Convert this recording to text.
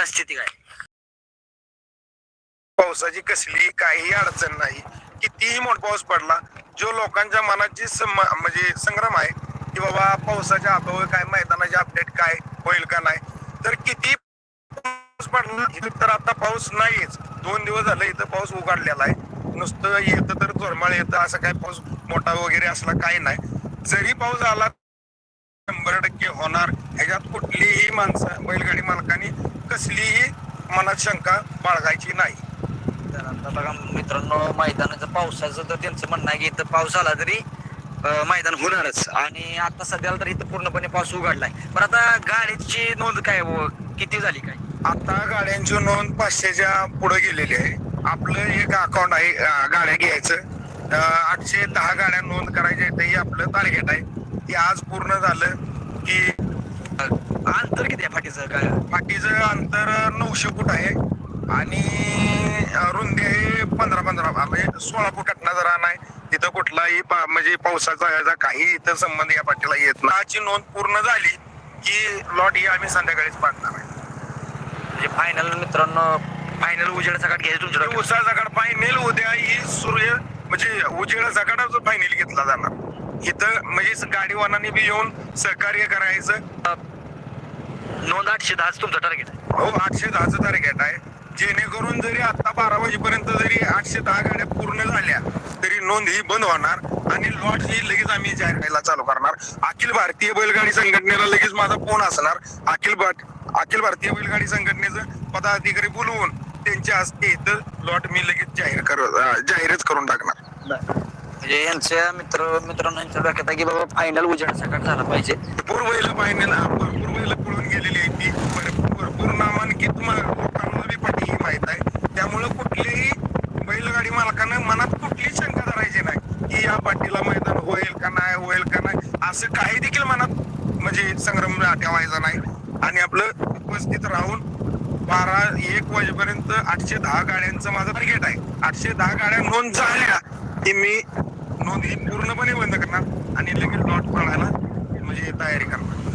सध्या स्थिती काय? पावसाची कसली काही अडचण नाही. कितीही मोठा पाऊस पडला जो लोकांच्या मनाची म्हणजे संग्राम आहे की बाबा पावसाच्या अभाव काय मैदानाचे अपडेट काय होईल का नाही. तर किती पाऊस पडला तर आता पाऊस नाहीच. दोन दिवस झाले इथं पाऊस उघडलेला आहे. नुसतं येतं तर जोरमाळ येतं असं काय पाऊस मोठा वगैरे असला काही नाही. जरी पाऊस आला शंभर टक्के होणार. ह्याच्यात कुठलीही माणसं बैलगाडी मालकांनी कसलीही मनात शंका बाळगायची नाही. तर आता बघा मित्रांनो मैदानाचं पावसाचं तर त्यांचं म्हणणं आहे की इथं पाऊस आला तरी अं, मैदान होणारच. आणि आता सध्याला तर इथं पूर्णपणे पाऊस उघडलाय. पण आता गाडीची नोंद काय व किती झाली काय? आता गाड्यांची नोंद पाचशेच्या पुढे गेलेली आहे. आपलं एक अकाउंट आहे अं, गाड्या घ्यायचं. अं, आठशे दहा गाड्या नोंद करायच्या आहेत हे आपलं टार्गेट आहे. ते आज पूर्ण झालं की अंतर किती आहे फाटीचं? काय? फाटीचं अंतर नऊशे फूट आहे. आणि रुंदी आहे पंधरा पंधरा म्हणजे सोळा फूट कटना जरा नाही. तिथं कुठलाही म्हणजे पावसाचा ह्याचा काही इथं संबंध या पाटीला येत नाही. नोंद पूर्ण झाली की लॉट ही आम्ही संध्याकाळीच पाडणार आहे. म्हणजे फायनल मित्रांनो फायनल उजेड सकाळ घ्यायचं तुमच्या डोक्यात? उसा सकाळ फायनल उद्या ही सूर्य म्हणजे उजेड सकाळच फायनल घेतला जाणार. इथं म्हणजे गाडीवानाने बी येऊन सहकार्य करायचं. नोंद आठशे दहाच तुमचं टार्गेट आहे. हो आठशे दहाचं टार्गेट आहे. जेणेकरून जरी आता बारा वाजेपर्यंत जरी आठशे दहा गाड्या पूर्ण झाल्या तरी नोंद ही बंद होणार आणि लॉट ही लगेच आम्ही जाहीर करायला चालू करणार. अखिल भारतीय बैलगाडी संघटनेला लगेच माझा फोन असणार. अखिल भार- अखिल भारतीय बैलगाडी संघटनेचं पदाधिकारी बोलवून त्यांच्या हस्ते इथं लॉट मी लगेच जाहीर कर अं, जाहीरच करून टाकणार. म्हणजे यांच्या मित्र मित्रांनो यांच्या डोक्यात आहे की बाबा फायनल उजेड सकाळ झाला पाहिजे. बैल फायनल बैल पळून गेलेली आहे ती भर- भरपूर नामांकित म- लोकांना बी पाठी ही माहीत आहे त्यामुळं कुठलीही बैलगाडी मालकांना मनात कुठलीही शंका धरायची नाही की मैदान होईल का नाही होईल का नाही असं काही देखील मनात म्हणजे संग्रम ठेवायचा नाही. आणि आपलं उपस्थित राहून बारा एक वाजेपर्यंत आठशे दहा गाड्यांचं माझं टार्गेट आहे. आठशे दहा गाड्या नोंद झाल्या की मी नोंद ही पूर्णपणे बंद करणार आणि लगेच लॉट पळायला म्हणजे तयारी करणार.